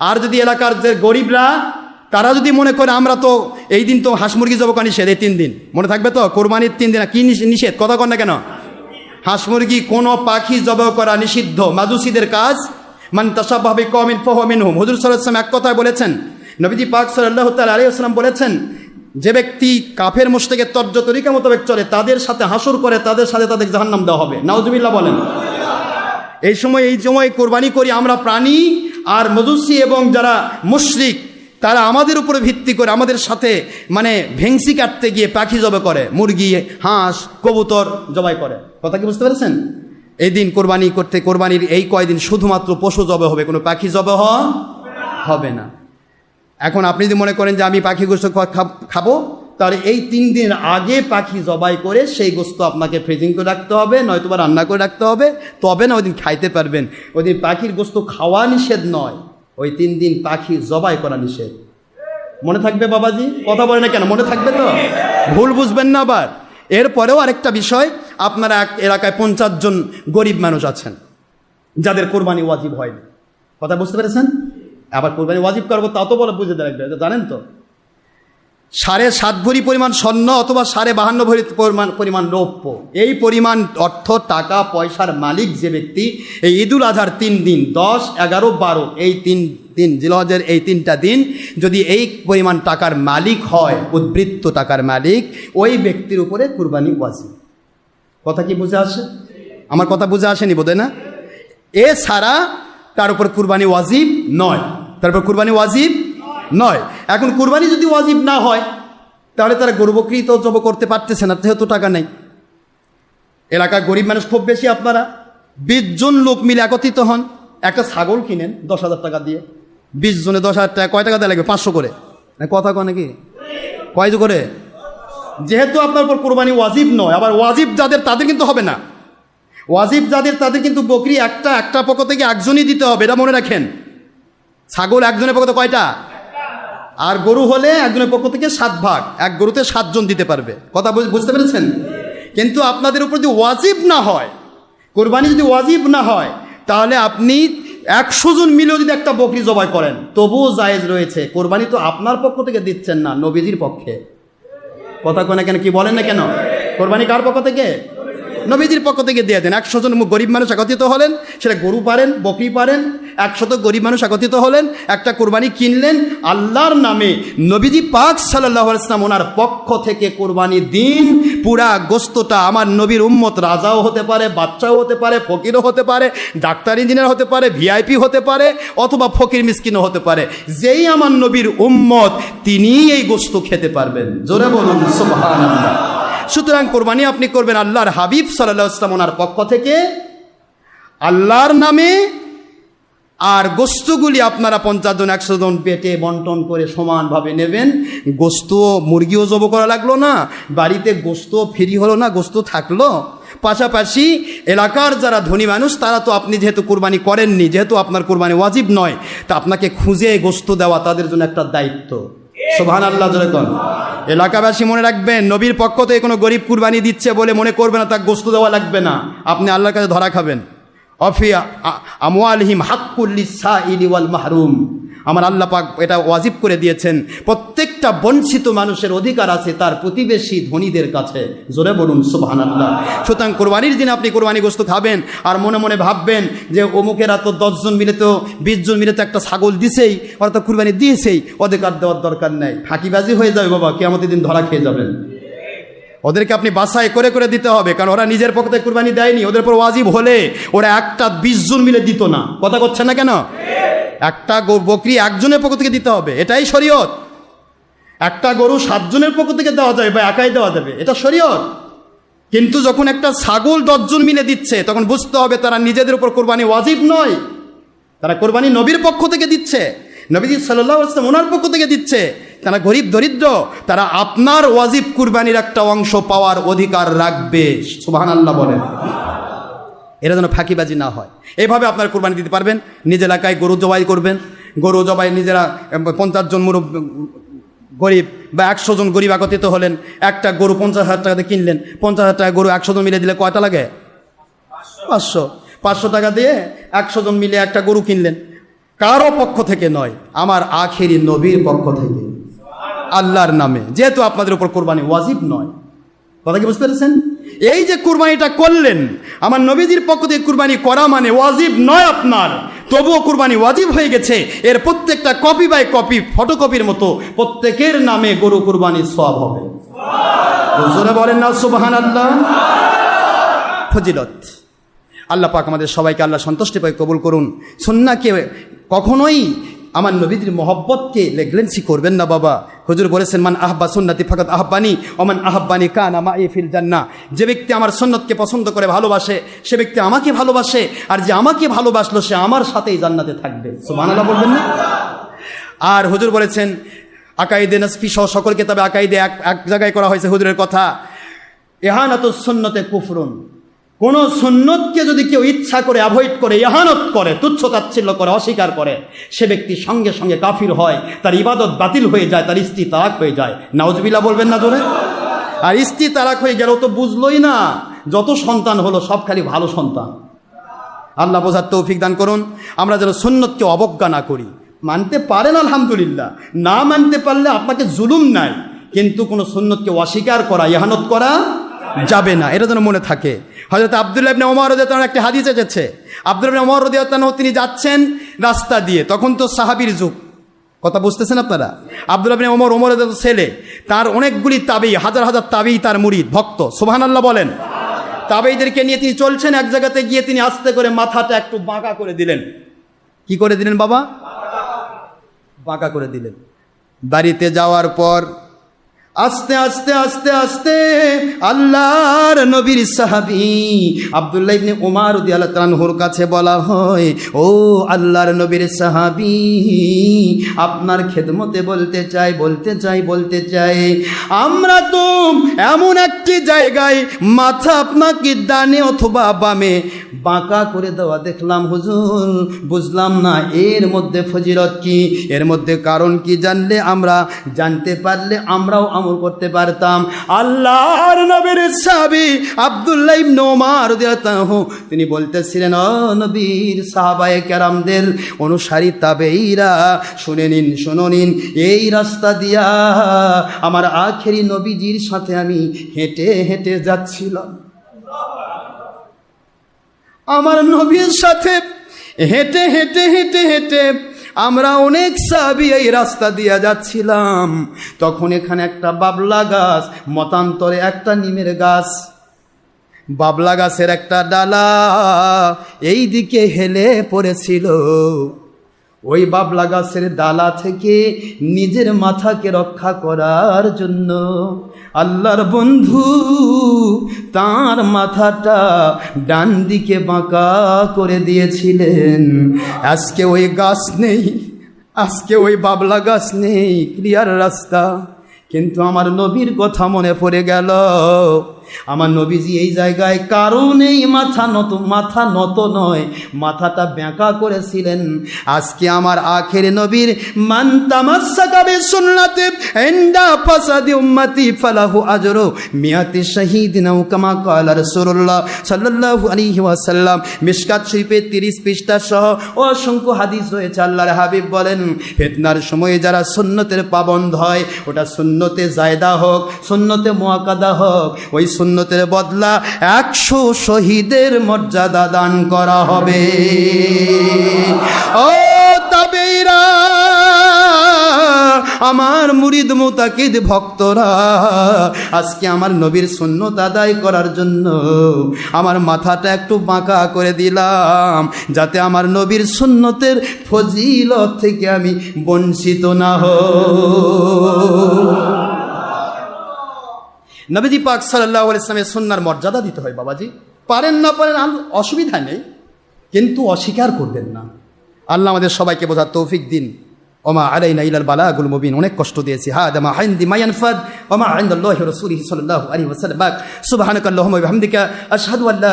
আর যদি এলাকার যে গরিবরা, তারা যদি মনে করে আমরা তো এই দিন তো হাঁস মুরগি জবকা নিষেধ এই তিন দিন। মনে থাকবে তো? কোরবানির তিন দিন, কি নিষেধ? কথা কর না কেন? হাঁস মুরগি কোনো পাখি জবাই করা নিষিদ্ধ। মাজুসিদের কাজ, মান তাসাবাবি কমিন ফহমিন হুম হুজুর সাল্লাম এক কথায় বলেছেন, নবীজি পাক সাল্লাহ তাল আলিয়াস্লাম বলেছেন, যে ব্যক্তি কাফের মুস্তেকের তর্জ তরিকা মোতাবেক চলে, তাদের সাথে হাসুর করে তাদের সাথে তাদের জাহান্নাম দেওয়া হবে। নাউজুবিল্লাহ বলেন। এই সময় এই সময় কোরবানি করি আমরা প্রাণী আর মজুসি এবং যারা মুশরিক, তারা আমাদের উপরে ভিত্তি করে আমাদের সাথে মানে ভেংসি কাটতে গিয়ে পাখি জবে করে, মুরগি, হাঁস, কবুতর জবাই করে। কথা কি বুঝতে পেরেছেন? এই দিন কোরবানি করতে, কোরবানির এই কয়দিন শুধুমাত্র পশু জবে হবে, কোনো পাখি জবে হবে না। এখন আপনি যদি মনে করেন যে আমি পাখি খা- খাব তাহলে এই তিন দিন আগে পাখি জবাই করে সেই গোস্ত আপনাকে ফ্রিজিং করে রাখতে হবে নয়তো বা রান্না করে রাখতে হবে। তবে না ওই দিন খাইতে পারবেন। ওই দিন পাখির গোস্ত খাওয়া নিষেধ নয়। ওই তিন দিন পাখি জবাই করা নিষেধ। মনে থাকবে বাবাজি? কথা বলে না কেন? মনে থাকবে তো? ভুল বুঝবেন না আবার। এরপরেও আরেকটা বিষয়, আপনারা এক এলাকায় পঞ্চাশ জন গরিব মানুষ আছেন, যাদের কোরবানি ওয়াজিব হয়নি। কথা বুঝতে পেরেছেন? আবার কোরবানি ওয়াজিব করব, তা তো বলে বুঝে এটা জানেন তো? সাড়ে সাত ভরি পরিমাণ স্বর্ণ অথবা সাড়ে বাহান্ন ভরি পরিমাণ পরিমাণ রৌপ্য। এই পরিমাণ অর্থ, টাকা, পয়সার মালিক যে ব্যক্তি এই ঈদুল আজহার তিন দিন, দশ, এগারো, বারো, এই তিন দিন, জিলহজের এই তিনটা দিন যদি এই পরিমাণ টাকার মালিক হয়, উদ্বৃত্ত টাকার মালিক, ওই ব্যক্তির উপরে কুরবানি ওয়াজিব। কথা কি বুঝে আসে? আমার কথা বুঝে আসেনি বোধ না? এছাড়া তার উপর কুরবানি ওয়াজিব নয়। তারপর কুরবানি ওয়াজিব নয়। এখন কুরবানি যদি ওয়াজিব না হয়, তাহলে তারা গরু বকরি তো জব করতে পারতেছে না, যেহেতু টাকা নেই। এলাকার গরিব মানুষ খুব বেশি আপনারা। বিশ জন লোক মিলে একত্রিত হন। একটা ছাগল কিনেন দশ হাজার টাকা দিয়ে। বিশ জনে দশ হাজার টাকা কয় টাকা দেওয়া লাগবে? পাঁচশো করে। কথা কয় নাকি? কয় করে? যেহেতু আপনার উপর কোরবানি ওয়াজিব নয়, আবার ওয়াজিব যাদের, তাদের কিন্তু হবে না। ওয়াজিব যাদের, তাদের কিন্তু বকরি একটা একটা পক্ষ থেকে একজনই দিতে হবে, এটা মনে রাখেন। ছাগল একজনের পক্ষ কয়টা? আর গরু হলে একজনের পক্ষ থেকে সাত ভাগ, এক গরুতে সাতজন দিতে পারবে। কথা বুঝ- বুঝতে পেরেছেন? কিন্তু আপনাদের উপর যদি ওয়াজিব না হয়, কোরবানি যদি ওয়াজিব না হয়, তাহলে আপনি একশো জন মিলেও যদি একটা বকরি জবাই করেন, তবুও জায়েজ রয়েছে। কোরবানি তো আপনার পক্ষ থেকে দিচ্ছেন না, নবীজির পক্ষে। কথা কোনে কেন? কি বলেন না কেন? কোরবানি কার পক্ষ থেকে? নবীজির পক্ষ থেকে দিয়ে দেন। একশো জন গরিব মানুষ একত্রিত হলেন, সেটা গরু পারেন, বকরি পারেন, একশত গরিব মানুষ একত্রিত হলেন, একটা কোরবানি কিনলেন, আল্লাহর নামে নবীজি পাক সাল্লাহ ইসলাম ওনার পক্ষ থেকে কোরবানি দিন। পুরা গোস্তটা আমার নবীর উম্মত রাজাও হতে পারে, বাচ্চাও হতে পারে, ফকিরও হতে পারে, ডাক্তার, ইঞ্জিনিয়ার হতে পারে, ভিআইপি হতে পারে, অথবা ফকির মিসকিনও হতে পারে। যেই আমার নবীর উম্মত, তিনিই এই গোস্ত খেতে পারবেন। জোরে বলুন, সুবহানাল্লাহ। সুতরাং কোরবানি আপনি করবেন আল্লাহর হাবিব সাল্লাহ ইসলাম ওনার পক্ষ থেকে। আল্লাহর নামে আর গোস্তগুলি আপনারা পঞ্চাশ জন, একশো জন পেটে বন্টন করে সমানভাবে নেবেন। গোস্ত মুরগিও জব করা লাগল না, বাড়িতে গোস্ত ফ্রি হলো না গোস্ত থাকল। পাশাপাশি এলাকার যারা ধনী মানুষ, তারা তো আপনি যেহেতু কোরবানি করেননি, যেহেতু আপনার কোরবানি ওয়াজিব নয়, তা আপনাকে খুঁজে গোস্ত দেওয়া তাদের জন্য একটা দায়িত্ব। সোভান আল্লাহ যেরকম এলাকাবাসী মনে রাখবেন, নবীর পক্ষ থেকে কোনো গরিব কুরবানি দিচ্ছে বলে মনে করবে না, তার গোস্ত দেওয়া লাগবে না। আপনি আল্লাহর কাছে ধরা খাবেন। অফিয়া আমওয়ালহিম হাক্কুল্লিসা ইলিওয়াল মাহরুম। আমার আল্লাহ পাক এটা ওয়াজিব করে দিয়েছেন। প্রত্যেকটা বঞ্চিত মানুষের অধিকার আছে তার প্রতিবেশী ধনীদের কাছে। জোরে বলুন সুবহান আল্লাহ সুতরাং কোরবানির দিন আপনি কোরবানি গোস্ত খাবেন আর মনে মনে ভাববেন যে অমুকেরা তো দশজন মিলে তো বিশ জন মিলে তো একটা ছাগল দিছেই, ওরা তো কুরবানি দিয়েছেই, অধিকার দেওয়ার দরকার নেই। ফাঁকিবাজি হয়ে যাবে বাবা কেমতের দিন ধরা খেয়ে যাবেন। ওদেরকে আপনি বাসায় করে করে দিতে হবে, কারণ ওরা নিজের পক্ষে কুরবানি দেয়নি, ওদের উপর ওয়াজিব হলে ওরা একটা বিশ জন মিলে দিত না। কথা করছেন না কেন? একটা বকরি একজনের পক্ষ থেকে দিতে হবে, এটাই শরীয়ত। একটা গরু সাতজনের পক্ষ থেকে দেওয়া যাবে বা একাই দেওয়া যাবে, এটা শরীয়ত। কিন্তু যখন একটা ছাগল দশজন মিলে দিচ্ছে, তখন বুঝতে হবে তারা নিজেদের উপর কোরবানি ওয়াজিব নয়। তারা কোরবানি নবীর পক্ষ থেকে দিচ্ছে, নবীজি সাল্লাহ আসলাম ওনার পক্ষ থেকে দিচ্ছে। তারা গরিব দরিদ্র, তারা আপনার ওয়াজিব কুরবানির একটা অংশ পাওয়ার অধিকার রাখবে সুবাহান আল্লাহ বলেন। এরা যেন ফাঁকিবাজি না হয়। এইভাবে আপনার কোরবানি দিতে পারবেন। নিজ এলাকায় গরু জবাই করবেন। গরু জবাই নিজেরা পঞ্চাশ জন মুরব গরিব বা একশো জন গরিব একত্রিত হলেন, একটা গরু পঞ্চাশ হাজার টাকাতে কিনলেন, পঞ্চাশ হাজার টাকা গরু একশো জন মিলে দিলে কয়টা লাগে? পাঁচশো। পাঁচশো টাকা দিয়ে একশো জন মিলে একটা গরু কিনলেন। কারও পক্ষ থেকে নয়, আমার আখেরি নবীর পক্ষ থেকে। আল্লাহর নামে। যেহেতু আপনাদের উপর কোরবানি ওয়াজিব নয় কথা কি বুঝতে পেরেছেন? এই যে কুরবানিটা করলেন, আমার নবীজির পক্ষ থেকে কুরবানি করা মানে ওয়াজিব নয় আপনার। তবুও কুরবানি ওয়াজিব হয়ে গেছে। এর প্রত্যেকটা কপি বাই কপি ফটোকপির মতো প্রত্যেকের নামে গরু কুরবানি সব হবে। বলেন না সুবাহান আল্লাহ ফজিলত। আল্লাহ পাক আমাদের সবাইকে আল্লাহ সন্তুষ্টি পাই কবুল করুন। সন্নাকে কখনোই আমার নবীদের মহব্বতকে লেগলেন্সি করবেন না বাবা। হুজুর বলেছেন, মান আহবা সুন্নাতি ফাকাত আহবানি ওমান আহবানি কান আমা এ ফিল জান্না যে ব্যক্তি আমার সন্ন্যতকে পছন্দ করে, ভালোবাসে, সে ব্যক্তি আমাকে ভালোবাসে, আর যে আমাকে ভালোবাসলো, সে আমার সাথেই জান্নাতে থাকবে। সুবহানাল্লাহ বলবেন না? আর হুজুর বলেছেন, আকাইদে নসফি সহ সকল কেতাবে আকাইদে এক এক জায়গায় করা হয়েছে হুজুরের কথা। এহানাত সুন্নতে কুফরুন। কোন সুন্নতকে যদি কেউ ইচ্ছা করে অ্যাভয়েড করে, ইহানত করে, তুচ্ছ তাচ্ছিল্য করে, অস্বীকার করে, সে ব্যক্তি সঙ্গে সঙ্গে কাফির হয়, তার ইবাদত বাতিল হয়ে যায়, তার স্ত্রী তালাক হয়ে যায়। নাউজবিলা বলবেন না জোরে? আর স্ত্রী তালাক হয়ে গেল তো বুঝলোই না, যত সন্তান হলো সব খালি ভালো সন্তান। আল্লাহ বোঝার তৌফিক দান করুন। আমরা যেন সুন্নতকে অবজ্ঞা না করি। মানতে পারেন আলহামদুলিল্লাহ। না মানতে পারলে আপনাকে জুলুম নাই। কিন্তু কোনো সুন্নতকে অস্বীকার করা, ইহানত করা যাবে না, এটা যেন মনে থাকে। হয়তো আবদুল্লাহ ইবনে ওমর রদিয়াতান একটা হাদিস এসেছে। আব্দুল ইবনে ওমর রদিয়াতান তিনি যাচ্ছেন রাস্তা দিয়ে, তখন তো সাহাবির যুগ। কথা বুঝতেছেন আপনারা? আব্দুল ইবনে ওমর ওমর ছেলে, তার অনেকগুলি তাবেই হাজার হাজার তাবেই তার মুরিদ, ভক্ত। সুবহানাল্লাহ বলেন। তাবেইদেরকে নিয়ে তিনি চলছেন, এক জায়গাতে গিয়ে তিনি আস্তে করে মাথাটা একটু বাঁকা করে দিলেন। কি করে দিলেন বাবা? বাঁকা করে দিলেন। বাড়িতে যাওয়ার পর আস্তে আস্তে আস্তে আস্তে আল্লাহর নবীর সাহাবি আবদুল্লাহ ইবনে উমার উদিয়াল্লাহ তালানহুর কাছে বলা হয়, ও আল্লাহর নবীর সাহাবি, আপনার খেদমতে বলতে চাই বলতে চাই বলতে চাই। আমরা তো এমন একটি জায়গায় মাথা আপনাকে ডানে অথবা বামে বাঁকা করে দেওয়া দেখলাম, হুজুর। বুঝলাম না, এর মধ্যে ফজিরত কি? এর মধ্যে কারণ কি জানলে আমরা? জানতে পারলে আমরাও আমল করতে পারতাম। আল্লাহর নবীর সাহাবি আব্দুল্লাহ ইবনে ওমর রাদিয়াল্লাহু তিনি বলতেছিলেন, ও নবীর সাহাবায়ে কেরামদের অনুসারী তাবেইরা শুনে নিন, শুনো নিন, এই রাস্তা দিয়া আমার আখেরি নবীজির সাথে আমি হেঁটে হেঁটে যাচ্ছিলাম। আমার নবীর সাথে হেঁটে হেঁটে হেঁটে হেঁটে আমরা অনেক সাবি এই রাস্তা দিয়ে যাচ্ছিলাম। তখন এখানে একটা বাবলা গাছ, মতান্তরে একটা নিমের গাছ। বাবলা গাছের একটা ডালা এই দিকে হেলে পড়েছিল। ওই বাবলা গাছের ডালা থেকে নিজের মাথাকে রক্ষা করার জন্য আল্লাহর বন্ধু, তার মাথাটা ডান দিকে বাঁকা করে দিয়েছিলেন। আজকে ওই গাছ নেই, আজকে ওই বাবলা গাছ নেই ক্লিয়ার রাস্তা। কিন্তু আমার নবীর কথা মনে পড়ে গেল। আমার নবীজি এই জায়গায় কারণেই মাথা নত মাথা নত নয়। মাথাটা ব্যাঁকা করেছিলেন। আজকে আমার আখের নবীর সাল্লাল্লাহু আলাইহি ওয়াসাল্লাম। মিশকাত শরীফে 30 পৃষ্ঠা সহ অসংখ্য হাদিস আল্লাহর হাবিব বলেন যারা সুন্নতের পাবন্ধ হয়, ওটা সুন্নতে জায়দা হোক, সুন্নতে মুআক্কাদা হোক, ওই সুন্নতের বদলা একশো শহীদের মর্যাদা দান করা হবে। ও তাবেইরা, আমার মুরিদ মোতাকিদ ভক্তরা, আজকে আমার নবীর সুন্নত আদায় করার জন্য আমার মাথাটা একটু বাঁকা করে দিলাম, যাতে আমার নবীর সুন্নতের ফজিলত থেকে আমি বঞ্চিত না হই নবীজি পাক সাল্লাহ ইসলামের সন্ন্যার মর্যাদা দিতে হয় বাবাজি। পারেন না পারেন অসুবিধা নেই। কিন্তু অস্বীকার করবেন না। আল্লাহ আমাদের সবাইকে বোঝার তৌফিক দিন। ওমা আলাই নাইলাল বালা আগুল মুবিন। অনেক কষ্ট দিয়েছি। হা দামা হাইন্দি মায়ানফাদ। ওমা আইন্দ রসুল সাল্লাহ আলী ওয়াসাল্লাম। সুবহানাকাল্লাহুম্মা ওয়া বিহামদিকা। আশহাদু আল্লা